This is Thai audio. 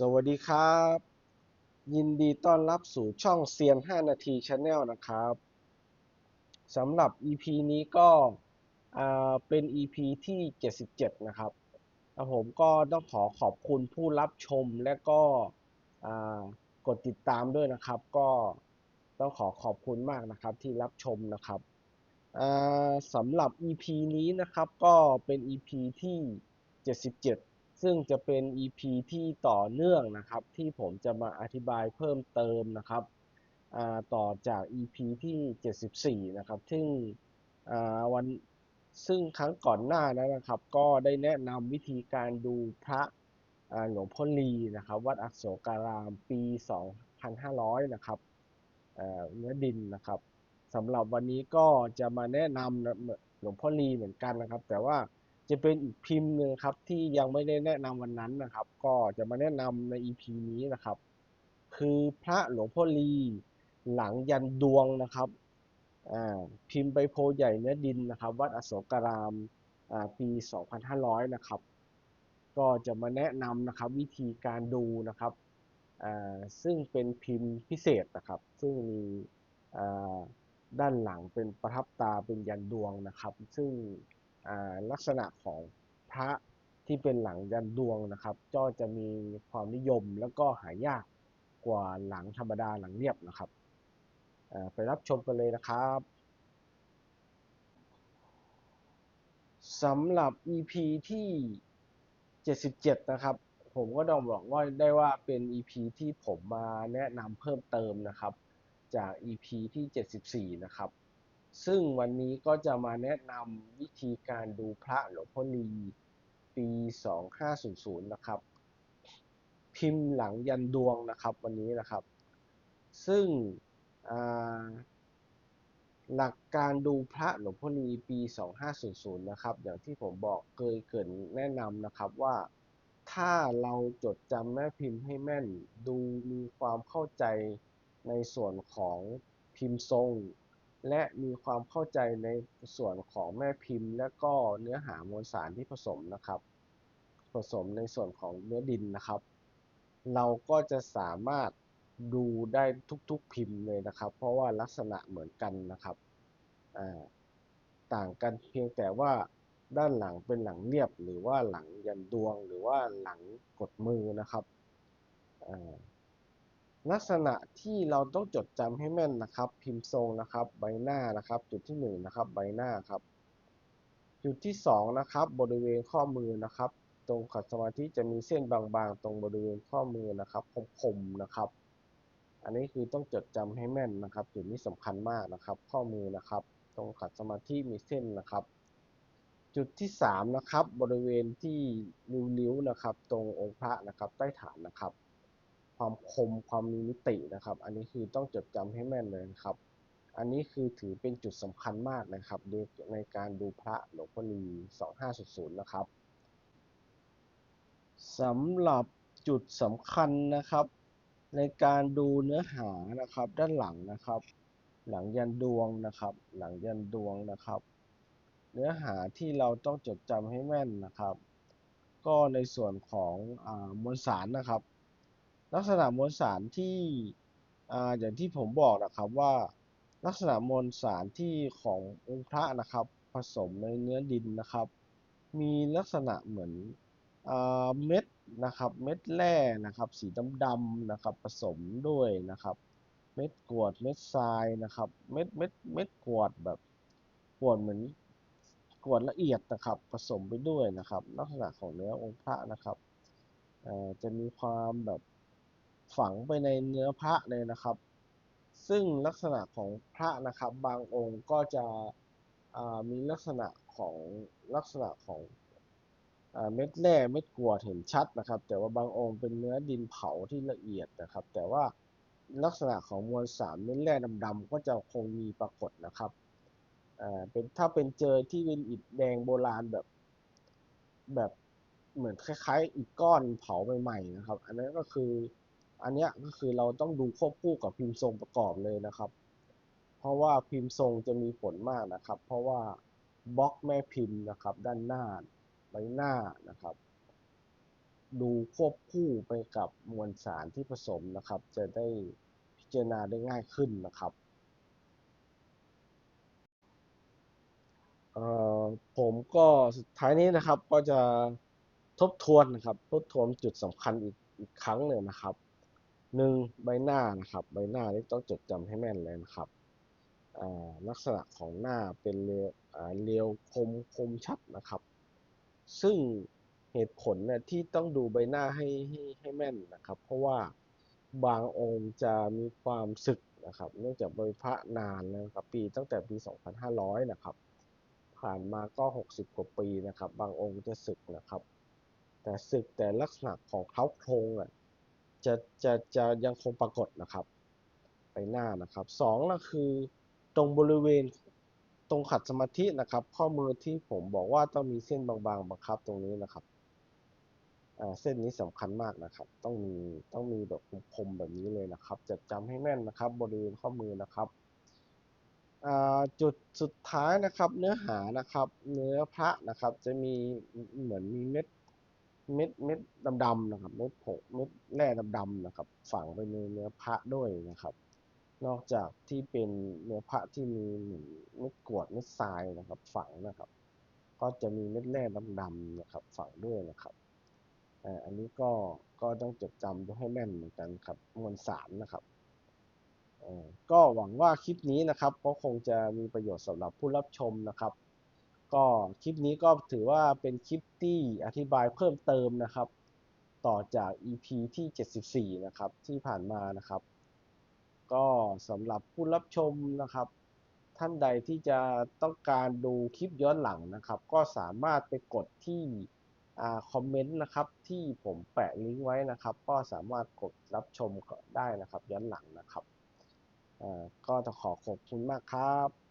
สวัสดีครับ ยินดีต้อนรับสู่ช่องเซียน 5 นาทีชาแนลนะครับสำหรับ EP นี้ก็เป็น EP ที่ 77 นะครับแล้วผมก็ต้องขอขอบคุณผู้รับชมและก็กดติดตามด้วยนะครับ ก็ต้องขอขอบคุณมากนะครับที่รับชมนะครับสำหรับ EP นี้นะครับก็เป็น EP ที่ 77 ซึ่งจะเป็น EP ที่ต่อเนื่องนะครับ ที่ผมจะมาอธิบายเพิ่มเติมนะครับต่อจาก EP ที่ 74 นะครับ ซึ่งวันซึ่งครั้งก่อนหน้านั้นนะครับ ก็ได้แนะนำวิธีการดูพระหลวงพ่อลีนะครับ วัดอักโศการามปี 2500 นะครับเนื้อดินนะครับสำหรับวันนี้ก็จะมาแนะนำหลวงพ่อลีเหมือนกันนะครับ แต่ว่า จะเป็นอีกพิมพ์หนึ่งครับที่ยังไม่ได้แนะนำวันนั้นนะครับ ก็จะมาแนะนำใน EP นี้นะครับ คือพระหลวงพ่อลีหลังยันดวงนะครับพิมพ์ใบโพใหญ่เนื้อดินนะครับ วัดอโศการามอ่าปี 2500 นะครับ ก็จะมาแนะนำนะครับวิธีการดูนะครับซึ่งเป็นพิมพ์พิเศษนะครับ ซึ่งมีด้านหลังเป็นประทับตาเป็นยันดวงนะครับ ซึ่ง ลักษณะของพระที่เป็นหลังยันดวงนะครับก็จะมีความนิยมแล้วก็หายากกว่าหลังธรรมดาหลังเรียบนะครับไปรับชมกันเลยนะครับสำหรับ EP ที่ 77 นะครับ ผมก็ต้องบอกว่าได้ว่าเป็น EP ที่ผมมาแนะนำเพิ่มเติมนะครับ จาก EP ที่ 74 นะครับ ซึ่งวันนี้ก็จะมาแนะนำวิธีการดูพระหลวงพ่อลีปี 2500 นะครับ พิมพ์หลังยันดวงนะครับวันนี้นะครับ ซึ่งหลักการดูพระหลวงพ่อลีปี 2500 นะครับ อย่างที่ผมบอกเคยเกรินแนะนำนะครับว่าถ้าเราจดจำแม่พิมพ์ให้แม่น ดูมีความเข้าใจในส่วนของพิมพ์ทรง และมีความเข้าใจในส่วนของแม่พิมพ์ และก็เนื้อหามวลสารที่ผสมนะครับ ผสมในส่วนของเนื้อดินนะครับ เราก็จะสามารถดูได้ทุกๆพิมพ์เลยนะครับ เพราะว่าลักษณะเหมือนกันนะครับต่างกันเพียงแต่ว่าด้านหลังเป็นหลังเรียบหรือว่าหลังยันดวงหรือว่าหลังกดมือนะครับ ลักษณะที่เราต้องจดจำให้แม่นนะครับ พิมพ์ทรงนะครับ ใบหน้านะครับ จุดที่หนึ่งนะครับใบหน้าครับ จุดที่สองนะครับบริเวณข้อมือนะครับ ตรงขัดสมาธิจะมีเส้นบางๆ ตรงบริเวณข้อมือนะครับคมๆนะครับ อันนี้คือต้องจดจำให้แม่นนะครับ จุดนี้สำคัญมากนะครับ ข้อมือนะครับ ตรงขัดสมาธิมีเส้นนะครับ จุดที่สามนะครับบริเวณที่ริ้วๆนะครับ ตรงองค์พระนะครับ ใต้ฐานนะครับ ความคมความมีมิตินะครับ อันนี้คือต้องจดจำให้แม่นเลยครับ อันนี้คือถือเป็นจุดสำคัญมากนะครับในการดูพระหลวงพ่อลี2500นะครับสำหรับจุดสำคัญนะครับ ในการดูเนื้อหานะครับ ด้านหลังนะครับ หลังยันดวงนะครับ หลังยันดวงนะครับ เนื้อหาที่เราต้องจดจำให้แม่นนะครับ ก็ในส่วนของอมวลสารนะครับ ลักษณะมวลสารที่อ่าอย่างที่ผมบอกนะครับว่า ลักษณะมวลสารที่ขององค์พระนะครับ ผสมในเนื้อดินนะครับ มีลักษณะเหมือนอ่าเม็ดนะครับ เม็ดแร่นะครับ สีดำๆนะครับ ผสมด้วยนะครับ เม็ดกรวดเม็ดทรายนะครับ เม็ดเม็ดเม็ดกรวดแบบกรวดเหมือนกรวดละเอียดนะครับ ผสมไปด้วยนะครับ ลักษณะของเนื้อองค์พระนะครับเอ่อจะมีความแบบ ฝังไปในเนื้อพระเลยนะครับ ซึ่งลักษณะของพระนะครับ บางองค์ก็จะมีลักษณะของลักษณะของอเม็ดแร่เม็ดกวดเห็นชัดนะครับ แต่ว่าบางองค์เป็นเนื้อดินเผาที่ละเอียดนะครับ แต่ว่าลักษณะของมวลสารเม็ดแร่ดำๆก็จะคงมีปรากฏนะครับเป็นถ้าเป็นเจอที่เป็นอิฐแดงโบราณแบบ แบบเหมือนคล้ายๆอิฐก้อนเผาใหม่ๆนะครับ อันนั้นก็คือ อันนี้ก็คือเราต้องดูควบคู่กับพิมพ์ทรงประกอบเลยนะครับ เพราะว่าพิมพ์ทรงจะมีผลมากนะครับ เพราะว่าบล็อกแม่พิมพ์นะครับ ด้านหน้าใบหน้านะครับ ดูควบคู่ไปกับมวลสารที่ผสมนะครับ จะได้พิจารณาได้ง่ายขึ้นนะครับผมก็สุดท้ายนี้นะครับก็จะทบทวนนะครับ ทบทวนจุดสำคัญอีกอีกครั้งหนึ่งนะครับ หนึ่งใบหน้านะครับ ใบหน้านี่ต้องจดจำให้แม่นเลยนะครับลักษณะของหน้าเป็นเรียวอ่าเรียวคมคมชัดนะครับ ซึ่งเหตุผลเนี่ยที่ต้องดูใบหน้าให้ให้ให้แม่นนะครับ เพราะว่าบางองค์จะมีความสึกนะครับ เนื่องจากบริพระนานนะครับปีตั้งแต่ปี 2500 นะครับ ผ่านมาก็ 60 กว่าปีนะครับ บางองค์จะสึกนะครับ แต่สึกแต่ลักษณะของเขาโครงอะ จะจะจะยังคงปรากฏนะครับใบหน้านะครับสองก็คือตรงบริเวณตรงขัดสมาธินะครับ ข้อมือที่ผมบอกว่าต้องมีเส้นบางๆบังคับตรงนี้นะครับเส้นนี้สำคัญมากนะครับ ต้องมีต้องมีแบบคมแบบนี้เลยนะครับจดจำให้แม่นนะครับ บริเวณข้อมือนะครับจุดสุดท้ายนะครับ เนื้อหานะครับ เนื้อพระนะครับ จะมีเหมือนมีเม็ด เม็ดเม็ดดำๆนะครับ เม็ดผงเม็ดแร่ดำๆนะครับ ฝังไปในเนื้อพระด้วยนะครับ นอกจากที่เป็นเนื้อพระที่มีเหมือนเม็ดกรวดเม็ดทรายนะครับ ฝังนะครับ ก็จะมีเม็ดแร่ดำๆนะครับ ฝังด้วยนะครับอันนี้ก็ก็ต้องจดจำด้วยให้แม่นเหมือนกันครับมวลสารนะครับก็หวังว่าคลิปนี้นะครับก็คงจะมีประโยชน์สำหรับผู้รับชมนะครับ ก็คลิปนี้ก็ถือว่าเป็นคลิปที่อธิบายเพิ่มเติมนะครับ ต่อจาก EP ที่ 74 นะครับ ที่ผ่านมานะครับ ก็สำหรับผู้รับชมนะครับ ท่านใดที่จะต้องการดูคลิปย้อนหลังนะครับ ก็สามารถไปกดที่อ่าคอมเมนต์นะครับ ที่ผมแปะลิงก์ไว้นะครับ ก็สามารถกดรับชมก็ได้นะครับ ย้อนหลังนะครับอ่าก็ต้องขอขอบคุณมากครับ